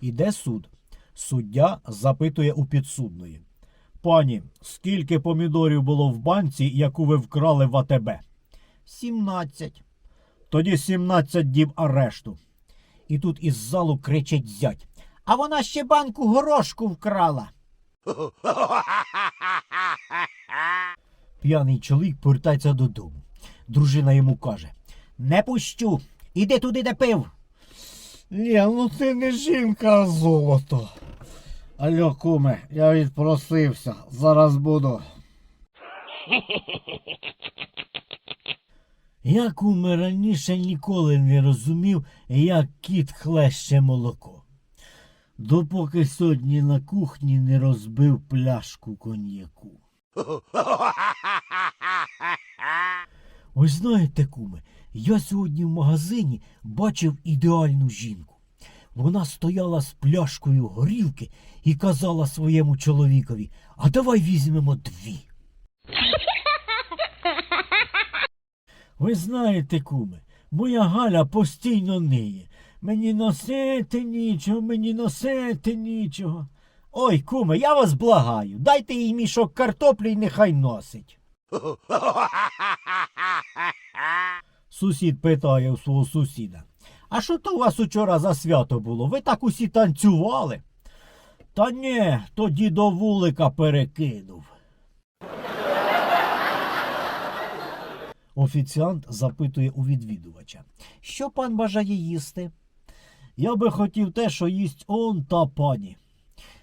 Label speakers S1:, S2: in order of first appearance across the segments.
S1: Іде суд. Суддя запитує у підсудної. Пані, скільки помідорів було в банці, яку ви вкрали в АТБ? Сімнадцять. Тоді сімнадцять діб арешту. І тут із залу кричить зять. А вона ще банку горошку вкрала. П'яний чоловік повертається додому. Дружина йому каже: Не пущу, іди туди, де пив. Ні, ну ти не жінка, а золото. Алло, куме, я відпросився. Зараз буду. Я, куме, раніше ніколи не розумів, як кіт хлеще молоко. Допоки сьогодні на кухні не розбив пляшку коньяку. Ось знаєте, куме, я сьогодні в магазині бачив ідеальну жінку. Вона стояла з пляшкою горілки і казала своєму чоловікові, а давай візьмемо дві. Ви знаєте, куме, моя Галя постійно ниє. Мені носити нічого, мені носити нічого. Ой, куме, я вас благаю, дайте їй мішок картоплі і нехай носить. Сусід питає у свого сусіда. А що то у вас учора за свято було? Ви так усі танцювали? Та ні, то дідо вулика перекинув. Офіціант запитує у відвідувача. Що пан бажає їсти? Я би хотів те, що їсть он та пані.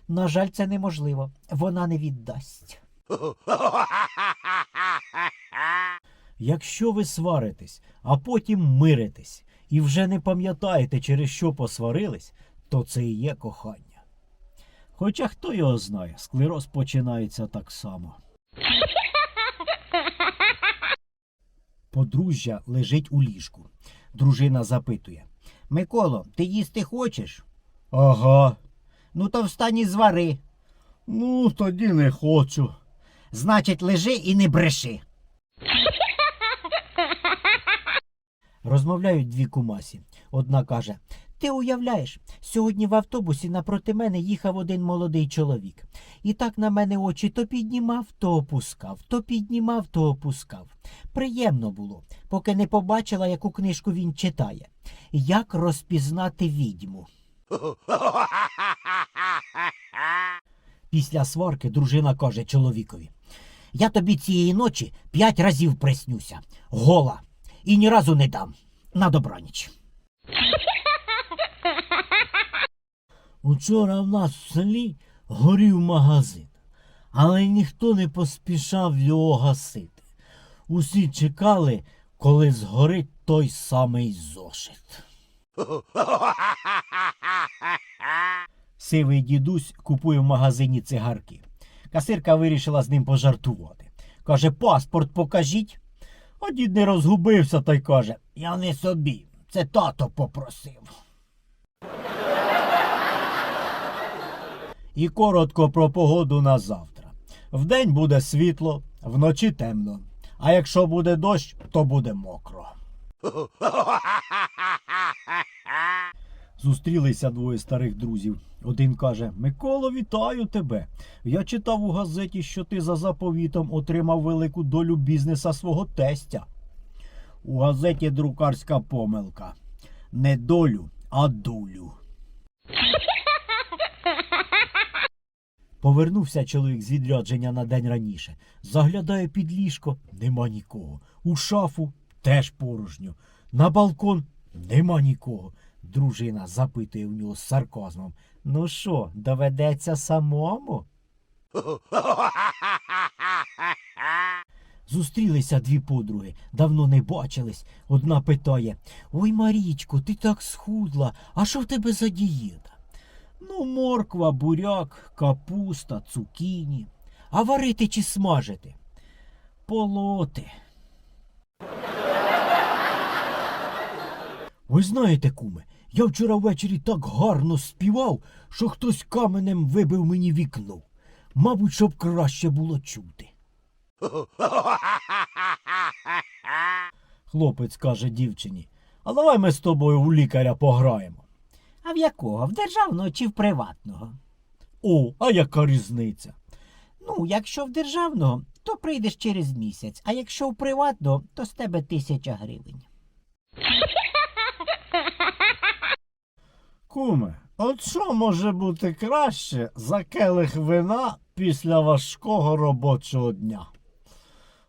S1: На жаль, це неможливо. Вона не віддасть. Якщо ви сваритесь, а потім миритесь і вже не пам'ятаєте, через що посварились, то це і є кохання. Хоча хто його знає, склероз починається так само. Подружжя лежить у ліжку. Дружина запитує. Миколо, ти їсти хочеш? Ага. Ну то встань і звари. Ну, тоді не хочу. Значить, лежи і не бреши. Розмовляють дві кумасі. Одна каже: Ти уявляєш, сьогодні в автобусі напроти мене їхав один молодий чоловік. І так на мене очі то піднімав, то опускав, то піднімав, то опускав. Приємно було, поки не побачила, яку книжку він читає. Як розпізнати відьму. Після сварки дружина каже чоловікові: Я тобі цієї ночі п'ять разів приснюся, гола, і ні разу не дам. На добраніч. Учора в нас в селі горів магазин, але ніхто не поспішав його гасити. Усі чекали, коли згорить той самий зошит. Сивий дідусь купує в магазині цигарки. Касирка вирішила з ним пожартувати. Каже, паспорт покажіть. А дід не розгубився та й каже: Я не собі, це тато попросив. І коротко про погоду на завтра. Вдень буде світло, вночі темно. А якщо буде дощ, то буде мокро. Зустрілися двоє старих друзів. Один каже: Миколо, вітаю тебе. Я читав у газеті, що ти за заповітом отримав велику долю бізнеса свого тестя. У газеті друкарська помилка. Не долю, а дулю. Повернувся чоловік з відрядження на день раніше. Заглядає під ліжко, нема нікого. У шафу теж порожньо. На балкон нема нікого. Дружина запитує в нього з сарказмом. Ну що, доведеться самому? Зустрілися дві подруги, давно не бачились. Одна питає Ой, Марічко, ти так схудла, а що в тебе за дієта? Ну, морква, буряк, капуста, цукіні. А варити чи смажити? Полоти. Ви знаєте, куме, я вчора ввечері так гарно співав, що хтось каменем вибив мені вікно. Мабуть, щоб краще було чути. Хлопець каже дівчині, а давай ми з тобою у лікаря пограємо. А в якого? В державного чи в приватного? О, а яка різниця? Ну, якщо в державного, то прийдеш через місяць, а якщо в приватного, то з тебе тисяча гривень.
S2: Куме, от що може бути краще за келих вина після важкого робочого дня?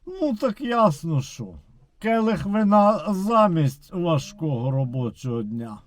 S2: Ну, так ясно що. Келих вина замість важкого робочого дня.